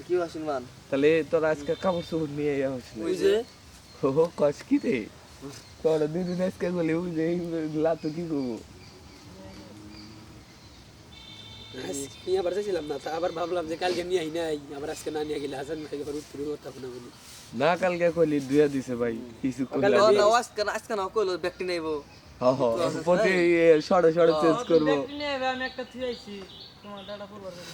কি আসিন মান তাহলে তোরা আজকে কাপড় চোপড় নিয়ে আসলি ওই যে? হো হো কস কি রে? তোরা দুদিন আজকে গেলে ওই যে লাতো কি করব? নিয়ে আবার চাইছিলাম না তা আবার ভাবলাম যে কালকে নিয়ে আই নাই আবার আজকে না নিয়ে গেলে হাসান ভাই আবার উত্তর করতে হবে না বলি। না কালকে কইলি দুয়া দিছে ভাই কিছু কালকে কইলা দিয়ে- আজকে আজকে না কইলো ব্যক্তি নেইবো। হ হ প্রতি সরে সরে চেঞ্জ করব। আমি একটা থুয়েছি তোমার দাদা করবার জন্য।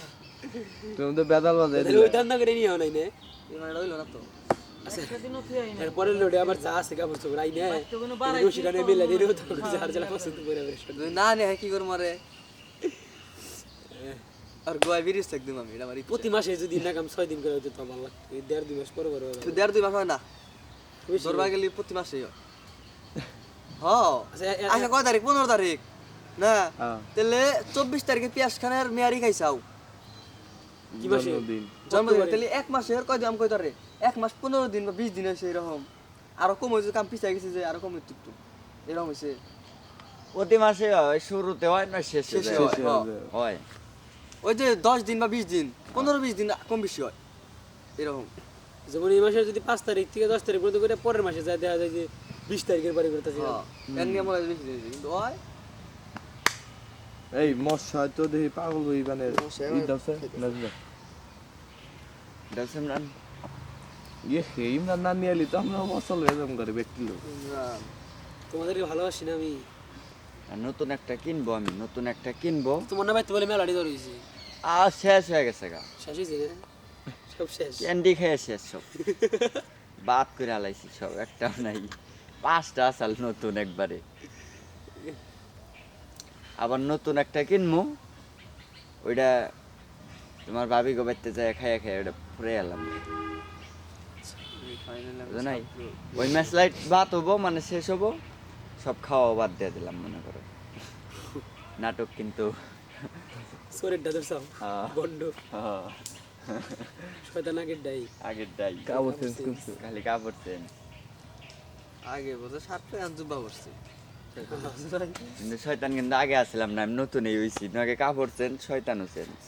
তুমি তো বেদাল বাজাই তাহলে ওই ধান্দা করে নিয়ে নাই না মানে হইল না তো একটা দিনও থুয়াই না এরপরে লোডে আবার চা আছে কাপড় চোপড় আই না তো কোনো বাড়াই রশিটা নিয়ে মিলে দিলেও তো যার জ্বালা পছন্দ করে না নে কি করব মারে আর গোয়া বিরিস একদম আমি এটা মারি প্রতি মাসে যদি নাকাম ছয় দিন করে হতো ভালো লাগতো দেড় দুই মাস পরে পরে দেড় দুই মাস হয় না। ধরবা গেলি প্রতি হ। আচ্ছা, আচ্ছা কয় তারিখ? পনেরো তারিখ। না। তাহলে চব্বিশ তারিখে পেঁয়াজ খানের মেয়ারি খাইছাও। কি মাসে? জন্মদিন। তাহলে এক মাসের কয় দাম কয় তারে? এক মাস পনেরো দিন বা বিশ দিন হয়েছে এরকম। আরও কম হয়েছে কাম পিছাই গেছে যে আরও কম একটু একটু। এরকম হয়েছে। প্রতি মাসে হয় শুরুতে হয় না শেষে শেষে হয়, ওই যে দশ দিন বা বিশ দিন পনেরো বিশ দিন কম বেশি হয়। এরকম। যেমন এই মাসে যদি পাঁচ তারিখ থেকে দশ তারিখ পর্যন্ত করে পরের মাসে যায় দেখা যায় যে বিশ তারিখের বাড়ি করতেছে হ্যাঁ এর নিয়ে মনে হয় বেশি দিন কিন্তু হয়। এই মশা তো দেখি পাগল হই মানে মশা ই নাজবে দেখছেন ইয়ে হে ইমরান না নিয়ে এলি তো আমরা মশল হয়ে যাম করে ব্যক্তি লোক তোমাদেরকে ভালোবাসি না আমি? আর নতুন একটা কিনবো আমি নতুন একটা কিনবো। তোমার না ভাই বলে মেলাটি ধরেছি আর শেষ হয়ে গেছে গা। শেষ হয়েছে সব শেষ। ক্যান্ডি খেয়ে শেষ সব। বাদ করে আলাইছি সব একটাও নাই। পাঁচটা আসাল নতুন একবারে। আবার নতুন একটা কিনবো। ওইটা তোমার ভাবি গো বাড়িতে যায় খাইয়া খাইয়া ওটা ফুরে এলাম। নাই? ওই ম্যাচ লাইট ভাত হব মানে শেষ হব সব খাওয়া বাদ দিয়ে দিলাম মনে করো। নাটক কিন্তু সোরের হ্যাঁ। বন্ড হ্যাঁ, শয়তান আগের ডাই আগের ডাই কাপড় চেঞ্জ করছ। খালি কাপড় চেন আগে বলতে ষাট টাকা জুব্বা করছে কিন্তু শয়তান কিন্তু আগে আসলাম না আমি নতুন এই হইছি আগে কাপড় চেন শয়তানও চেন